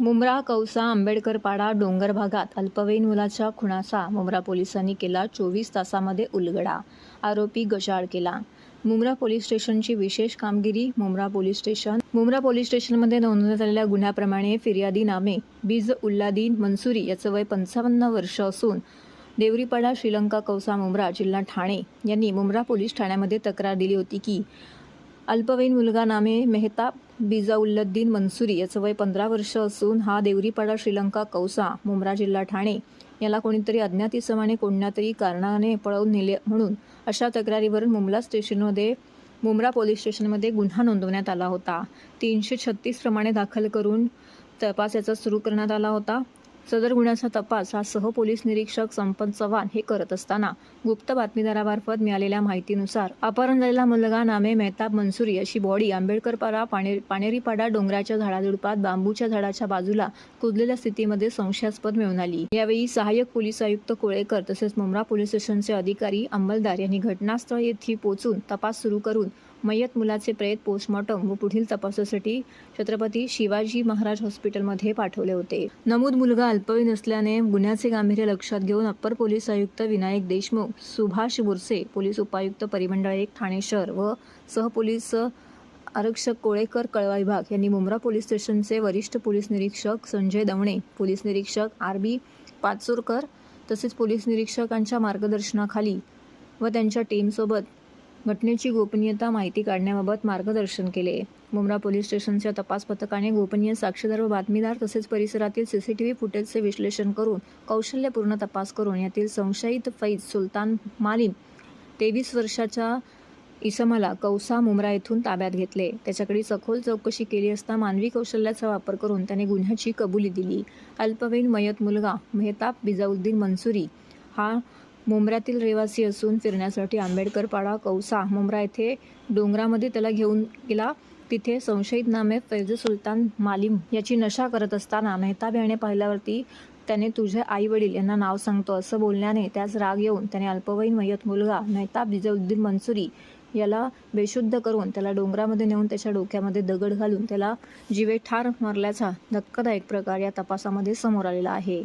मुंब्रा कौसा आंबेडकरपाडा डोंगर भागात अल्पवयीन मुलाच्या खुणाचा मुंब्रा पोलिसांनी केला चोवीस तासामध्ये उलगडा. आरोपी गशाळ केला. मुंब्रा पोलीस स्टेशनची विशेष कामगिरी Mumbra police station. Mumbra police स्टेशनमध्ये नोंदवण्यात आलेल्या गुन्ह्याप्रमाणे फिर्यादी नामे बीज उल्लादीन मनसुरी याचं वय पंचावन्न वर्ष असून देवरीपाडा श्रीलंका कौसा मुंब्रा जिल्हा ठाणे यांनी मुंब्रा पोलीस ठाण्यामध्ये तक्रार दिली होती की अल्पवयीन मुलगा नामे मेहताब बिजाउल्लद्दीन मनसुरी याचं वय पंधरा वर्ष असून हा देवरीपाडा श्रीलंका कौसा मुंब्रा जिल्हा ठाणे याला कोणीतरी अज्ञात इसमाने कोणत्यातरी कारणाने पळवून नेले म्हणून अशा तक्रारीवरून मुंबला स्टेशनमध्ये मुंब्रा पोलीस स्टेशनमध्ये गुन्हा नोंदवण्यात आला होता. तीनशे छत्तीस प्रमाणे दाखल करून तपास याचा सुरू करण्यात आला होता. सदर गुन्ह्याचा तपास हा सहपोलीस निरीक्षक संपत चव्हाण हे करत असताना गुप्त बातमीदारामार्फत मिळालेल्या माहितीनुसार अपहरण झालेला मुलगा नामे मेहताब मनसुरी अशी बॉडी आंबेडकर पाणे पाणेरीपाडा डोंगराच्या झाडाझुडपात बांबूच्या झाडाच्या बाजूला कुदलेल्या स्थितीमध्ये संशयास्पद मिळून आली. यावेळी सहाय्यक पोलीस आयुक्त कोळेकर तसेच मुंब्रा पोलीस स्टेशनचे अधिकारी अंमलदार यांनी घटनास्थळ येथे पोहोचून तपास सुरू करून मयत मुलाचे प्रेत पोस्टमॉर्टम व पुढील तपासासाठी छत्रपती शिवाजी महाराज हॉस्पिटलमध्ये पाठवले होते. नमूद मुलगा अल्पवयीन असल्याने गुन्ह्याचे गांभीर्य लक्षात घेऊन अप्पर पोलीस आयुक्त विनायक देशमुख सुभाष बुरसे पोलीस उपायुक्त परिमंडळ एक ठाणे शहर व सहपोलीस आरक्षक कोळेकर कळवा विभाग यांनी मुंब्रा पोलीस स्टेशनचे वरिष्ठ पोलीस निरीक्षक संजय दवणे पोलीस निरीक्षक आर बी पाचोरकर तसेच पोलीस निरीक्षकांच्या मार्गदर्शनाखाली व त्यांच्या टीमसोबत घटनेची गोपनीयता माहिती काढण्याबाबत मार्गदर्शन केले. मुंब्रा पोलीस स्टेशनच्या तपास पथकाने गोपनीय साक्षीदार व बातमीदार तसेच परिसरातील सीसीटीव्ही फुटेजचे विश्लेषण करून कौशल्यपूर्ण तपास करून यातील संशयित फैज सुलतान मालिम तेवीस वर्षाच्या इसमाला कौसा मुंब्रा येथून ताब्यात घेतले. त्याच्याकडे सखोल चौकशी केली असता मानवी कौशल्याचा वापर करून त्याने गुन्ह्याची कबुली दिली. अल्पवयीन मयत मुलगा मेहताब बिजाउद्दीन मंसुरी हा मुंब्र्यातील रहिवासी असून फिरण्यासाठी आंबेडकर पाडा कौसा मुंब्रा येथे डोंगरामध्ये त्याला घेऊन गेला. तिथे संशयित नामे फैज सुलतान मालिम याची नशा करत असताना मेहताब याने पाहिल्यावरती त्याने तुझे आई वडील यांना नाव सांगतो असं बोलण्याने त्यास राग येऊन त्याने अल्पवयीन मयत मुलगा मेहताब बिजाउद्दीन मंसुरी याला बेशुद्ध करून त्याला डोंगरामध्ये नेऊन त्याच्या डोक्यामध्ये दगड घालून त्याला जीवे ठार मारल्याचा धक्कादायक प्रकार या तपासामध्ये समोर आलेला आहे.